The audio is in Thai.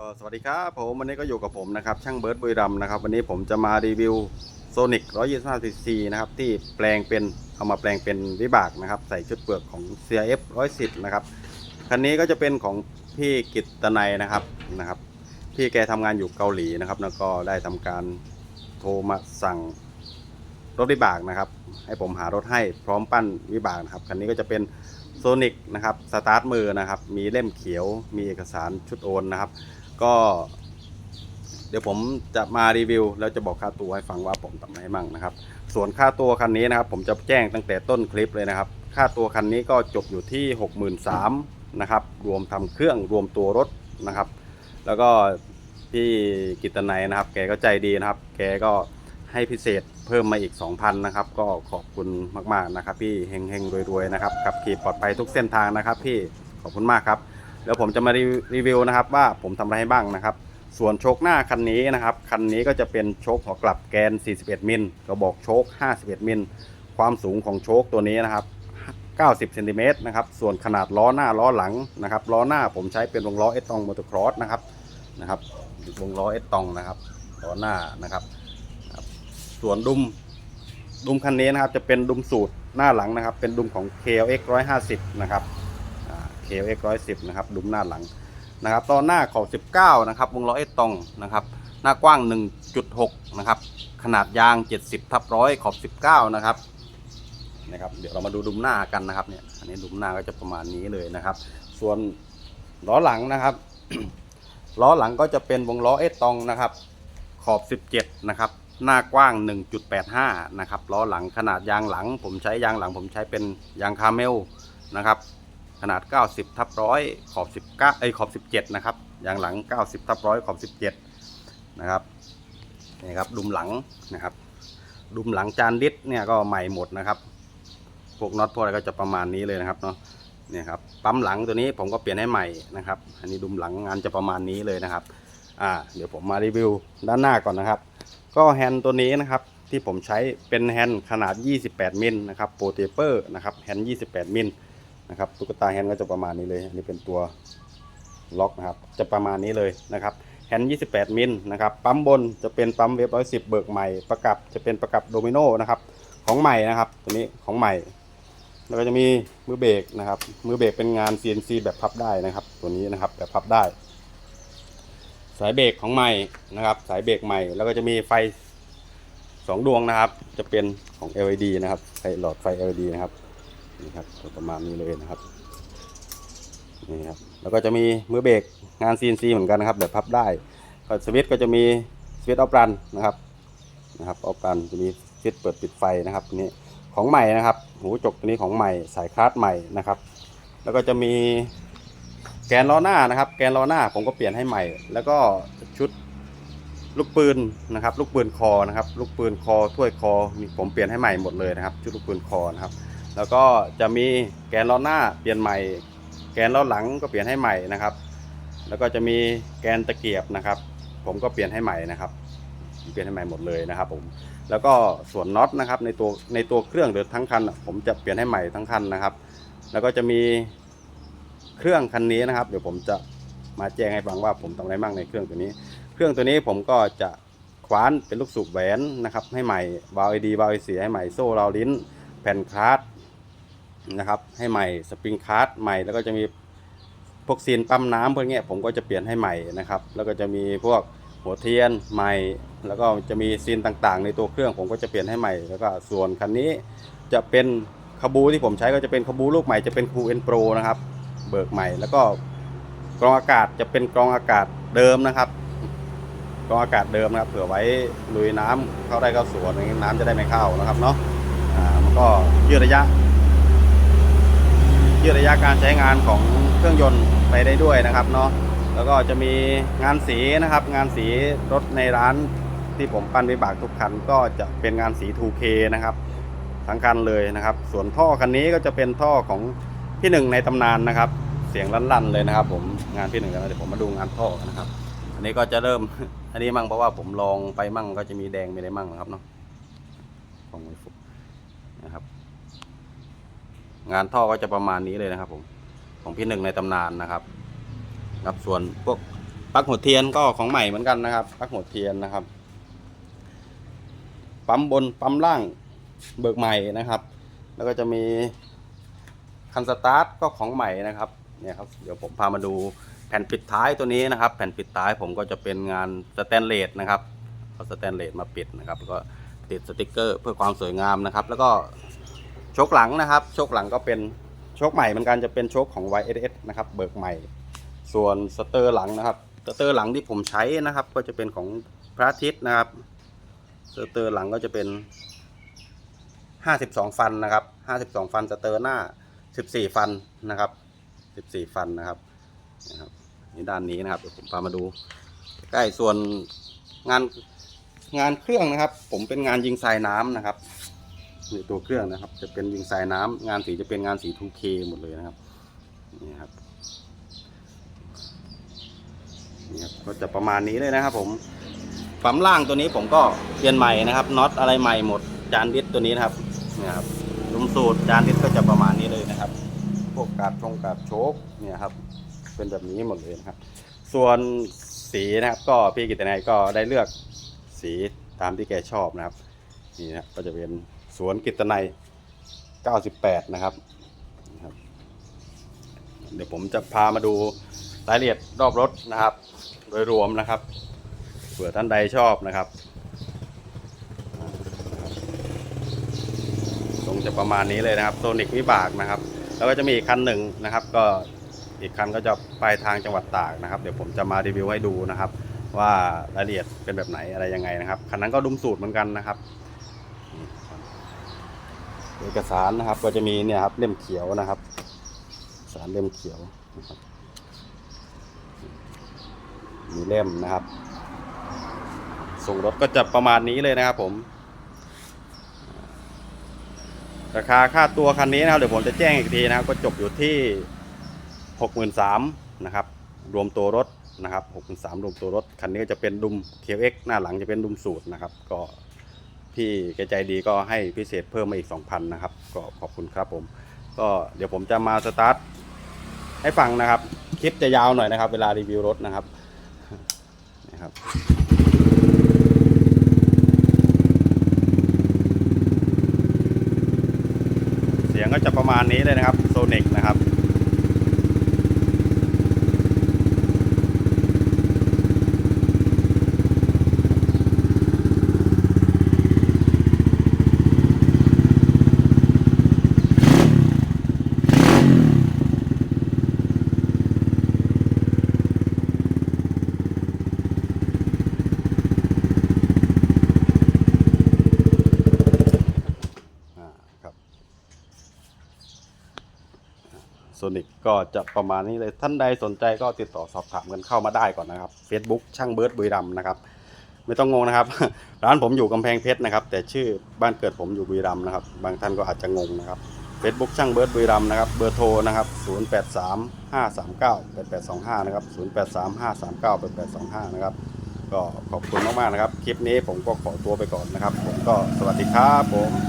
ก็สวัสดีครับผมวันนี้ก็อยู่กับผมนะครับช่างเบิร์ดบุรีรัมนะครับวันนี้ผมจะมารีวิวโซนิก125 cc นะครับที่แปลงเป็นเอามาแปลงเป็นวิบากนะครับใส่ชุดเปลือกของ CRF 110นะครับคันนี้ก็จะเป็นของพี่กิตตนัยนะครับนะครับ พี่แกทำงานอยู่เกาหลีนะครับ แล้วก็ได้ทำการโทรมาสั่งรถวิบากนะครับ ให้ผมหารถให้พร้อมปั้นวิบากนะครับคันนี้ก็จะเป็นโซนิกนะครับสตาร์ทมือนะครับมีเล่มเขียวมีเอกสารชุดโอนนะครับ ก็เดี๋ยวผมจะมารีวิว แล้วจะบอกค่าตัวให้ฟังว่าผมทำอะไรมั่งนะครับ ส่วนค่าตัวคันนี้นะครับ ผมจะแจ้งตั้งแต่ต้นคลิปเลยนะครับ ค่าตัวคันนี้ก็จบอยู่ที่ 63,000นะครับ รวมทำเครื่องรวมตัวรถนะครับ แล้วก็พี่กิตนัยนะครับ แกก็ใจดีนะครับ แกก็ให้พิเศษเพิ่มมาอีก 2,000นะครับ ก็ขอบคุณมากๆนะครับ พี่เฮงๆรวยๆนะครับขับขี่ปลอดภัยทุกเส้นทางนะครับ พี่ขอบคุณมากครับ แล้วผมจะมารีวิวนะครับว่าผมทำอะไรให้บ้างนะครับ ส่วนโชคหน้าคันนี้นะครับ คันนี้ก็จะเป็นโชคหัวกลับแกน 41 มิลกระบอกโชค 51 มิลความสูงของโชคตัวนี้นะครับ 90เซนติเมตรนะครับ ส่วนขนาดล้อหน้าล้อหลังนะครับ ล้อหน้าผมใช้เป็นวงล้อเอตองมอเตอร์ครอสนะครับ นะครับ วงล้อเอตองนะครับ ล้อหน้านะครับครับ ส่วนดุม ดุมคันนี้นะครับ จะเป็นดุมสูตรหน้าหลังนะครับ เป็นดุมของ KLX 150 นะครับ KLX 110 นะครับดุมหน้าหลังนะครับตอนหน้าขอบ19 นะครับ วงล้อเอตองนะครับ หน้ากว้าง 1.6 นะครับ ขนาดยาง 70ทับร้อยขอบ 19 นะครับนะครับ เดี๋ยวเรามาดูดุมหน้ากันนะครับเนี่ยอันนี้ดุมหน้าก็จะประมาณนี้เลยนะครับ ส่วนล้อหลังนะครับ ล้อหลังก็จะเป็นวงล้อเอตองนะครับ ขอบ 17 นะครับ หน้ากว้าง 1.85 นะครับล้อหลังขนาดยางหลัง ผมใช้ยางหลัง ผมใช้เป็นยางคาเมลนะครับ ขนาด 90ทับร้อยขอบ 19ไอขอบ 17 นะครับ ยางหลัง 90ทับร้อยขอบ 17 นะครับ นี่ครับดุมหลังนะครับ ดุมหลังจานลิตเนี่ยก็ใหม่หมดนะครับ พวกน็อตพวกอะไรก็จะประมาณนี้เลยนะครับเนาะ เนี่ยครับ ปั๊มหลังตัวนี้ผมก็เปลี่ยนให้ใหม่นะครับ อันนี้ดุมหลังงานจะประมาณนี้เลยนะครับ อ่า เดี๋ยวผมมารีวิวด้านหน้าก่อนนะครับ ก็แฮนด์ตัวนี้นะครับที่ผมใช้เป็นแฮนด์ขนาด 28 มิลนะครับโปรเทเปอร์นะครับแฮนด์28 มิล นะครับตุ๊กตาแฮนด์ก็จะประมาณนี้เลยอันนี้เป็นตัวล็อกนะครับ จะประมาณนี้เลยนะครับแฮนด์28 มิลนะครับ ปั๊มบนจะเป็นปั๊มเวฟ110 เบิกใหม่ ประกับจะเป็นประกับโดมิโนนะครับ ของใหม่นะครับ ตัวนี้ของใหม่ แล้วก็จะมีมือเบรกนะครับ มือเบรกเป็นงาน CNC แบบพับได้นะครับ ตัวนี้นะครับแบบพับได้ สายเบรกของใหม่นะครับ สายเบรกใหม่ แล้วก็จะมีไฟสองดวงนะครับ จะเป็นของ LED นะครับ ไฟหลอดไฟ LED นะครับ นี่ครับประมาณนี้เลยนะครับนี่ครับแล้วก็จะมีมือเบรกงาน CNC เหมือนกันนะครับแบบพับได้ก็สวิตช์ก็จะมีสวิตช์ออฟรันนะครับนะครับออฟรันจะมีสวิตช์เปิดปิดไฟนะครับนี้ของใหม่นะครับ หูจกตัวนี้ของใหม่สายคลาสใหม่นะครับ แล้วก็จะมีแกนล้อหน้านะครับ แกนล้อหน้าผมก็เปลี่ยนให้ใหม่ แล้วก็ชุดลูกปืนนะครับ ลูกปืนคอนะครับ ลูกปืนคอถ้วยคอมีผมเปลี่ยนให้ใหม่หมดเลยนะครับ ชุดลูกปืนคอนะครับ แล้วก็จะมีแกนล้อหน้าเปลี่ยนใหม่ แกนล้อหลังก็เปลี่ยนให้ใหม่นะครับ แล้วก็จะมีแกนตะเกียบนะครับ ผมก็เปลี่ยนให้ใหม่นะครับ เปลี่ยนให้ใหม่หมดเลยนะครับ ผม แล้วก็ส่วนน็อตนะครับในตัวในตัวเครื่องหรือทั้งคัน ผมจะเปลี่ยนให้ใหม่ทั้งคันนะครับ แล้วก็จะมีเครื่องคันนี้นะครับ เดี๋ยวผมจะมาแจ้งให้ฟังว่าผมทำอะไรบ้างในเครื่องตัวนี้ เครื่องตัวนี้ผมก็จะคว้านเป็นลูกสูบแหวนนะครับให้ใหม่บาวไอดีบาวไอเสียให้ใหม่โซ่ราวลิ้น แผ่นคลาส นะครับ ให้ใหม่สปริงคลาสใหม่แล้วก็จะมีพวกซีนปั๊มน้ำพวกนี้ผมก็จะเปลี่ยนให้ใหม่นะครับ แล้วก็จะมีพวกหัวเทียนใหม่ แล้วก็จะมีซีนต่างๆ ในตัวเครื่องผมก็จะเปลี่ยนให้ใหม่แล้วก็ส่วนคันนี้จะเป็นคาบูที่ผมใช้ก็จะเป็นคาบูลูกใหม่จะเป็นคูเอ็นโปรนะครับเบิกใหม่แล้วก็กรองอากาศจะเป็นกรองอากาศเดิมนะครับกรองอากาศเดิมนะครับเผื่อไว้ลุยน้ำเข้าได้เข้าสวนนี้น้ำจะได้ไม่เข้านะครับเนาะอ่ามันก็ยืดระยะ ยืดระยะการใช้งานของเครื่องยนต์ไปได้ด้วยนะครับเนาะแล้วก็จะมีงานสีนะครับ งานสีรถในร้านที่ผมปั้นวิบากทุกคันก็จะเป็นงานสี 2K นะครับทั้งคันเลยนะครับ ส่วนท่อคันนี้ก็จะเป็นท่อของพี่หนึ่งในตำนานนะครับ เสียงลั่นๆเลยนะครับผมงานพี่หนึ่งกันเดี๋ยวผมมาดูงานท่อนะครับ อันนี้ก็จะเริ่มอันนี้มั่งเพราะว่าผมลองไปมั่งก็จะมีแดงมีอะไรมั่งนะครับเนาะของไวฟุกนะครับ งานท่อก็จะประมาณนี้เลยนะครับ ผมของพี่หนึ่งในตำนานนะครับครับส่วนพวกปลั๊กหัวเทียนก็ของใหม่เหมือนกันนะครับปลั๊กหัวเทียนนะครับ ปั๊มบนปั๊มล่างเบิกใหม่นะครับ แล้วก็จะมีคันสตาร์ทก็ของใหม่นะครับเนี่ยครับเดี๋ยวผมพามาดูแผ่นปิดท้ายตัวนี้นะครับ แผ่นปิดท้ายผมก็จะเป็นงานสแตนเลสนะครับเอาสแตนเลสมาปิดนะครับแล้วก็ติดสติกเกอร์เพื่อความสวยงามนะครับ แล้วก็ ชคหลังนะครับโชคหลังก็เป็นโชคใหม่เหมือนกันจะเป็นโชคของ YSS นะครับเบิกใหม่ ส่วนสเตอร์หลังนะครับสเตอร์หลังที่ผมใช้นะครับ ก็จะเป็นของพระอาทิตย์นะครับสเตอร์หลังก็จะเป็น 52 ฟันนะครับ 52 ฟันสเตอร์หน้า 14 ฟันนะครับ 14 ฟันนะครับนะครับนี่ด้านนี้นะครับเดี๋ยวผมพามาดู ใกล้ส่วนงานงานเครื่องนะครับ ผมเป็นงานยิงทรายน้ำนะครับ ในตัวเครื่องนะครับ จะเป็นยิงทรายน้ำงานสีจะเป็นงานสี 2K หมดเลยนะครับนี่ครับนี่ครับก็จะประมาณนี้เลยนะครับ ผมปั๊มล่างตัวนี้ผมก็เปลี่ยนใหม่นะครับน็อตอะไรใหม่หมดจานดิสตัวนี้นะครับนี่ครับลุมสูตรจานดิสก็จะประมาณนี้เลยนะครับ พวกกาดชงกาดโชกเนี่ยครับ เป็นแบบนี้หมดเลยนะครับ ส่วนสีนะครับ ก็พี่กิตนัยก็ได้เลือกสีตามที่แกชอบนะครับนี่นะครับก็จะเป็น สวนกิตนัย 98 นะครับ เดี๋ยวผมจะพามาดูรายละเอียดรอบรถนะครับ โดยรวมนะครับ เผื่อท่านใดชอบนะครับตรงจะประมาณนี้เลยนะครับโซนิกวิบากนะครับ แล้วก็จะมีอีกคันหนึ่งนะครับ ก็อีกคันก็จะไปทางจังหวัดตากนะครับ เดี๋ยวผมจะมารีวิวให้ดูนะครับ ว่ารายละเอียดเป็นแบบไหนอะไรยังไงนะครับคันนั้นก็ดุมสูตรเหมือนกันนะครับ เอกสารนะครับ ก็จะมีเนี่ยครับเล่มเขียวนะครับ สารเล่มเขียวนะครับมีเล่มนะครับ ส่งรถก็จะประมาณนี้เลยนะครับผม ราคาค่าตัวคันนี้นะครับเดี๋ยวผมจะแจ้งอีกทีนะครับ ก็จบอยู่ที่หกหมื่นสามนะครับ รวมตัวรถนะครับหกหมื่นสามรวมตัวรถ คันนี้ก็จะเป็นดุม KX หน้าหลังจะเป็นดุมสูตรนะครับ ก็ พี่แกใจดีก็ให้พิเศษเพิ่มมาอีก 2,000 นะครับ ก็ขอบคุณครับผม ก็เดี๋ยวผมจะมาสตาร์ทให้ฟังนะครับ คลิปจะยาวหน่อยนะครับ เวลารีวิวรถนะครับนะครับเสียงก็จะประมาณนี้เลยนะครับโซนิกนะครับ นิกก็จะประมาณนี้เลยท่านใดสนใจก็ติดต่อสอบถามกันเข้ามาได้ก่อนนะครับ Facebook ช่างเบิร์ดบุรีรัมนะครับ ไม่ต้องงงนะครับ ร้านผมอยู่กำแพงเพชรนะครับ แต่ชื่อบ้านเกิดผมอยู่บุรีรัมนะครับ บางท่านก็อาจจะงงนะครับ Facebook ช่างเบิร์ดบุรีรัมนะครับ เบอร์โทรนะครับ 083 539 8825 นะครับ 083 539 8825 นะครับก็ขอบคุณมากๆนะครับ คลิปนี้ผมก็ขอตัวไปก่อนนะครับ ผมก็สวัสดีครับผม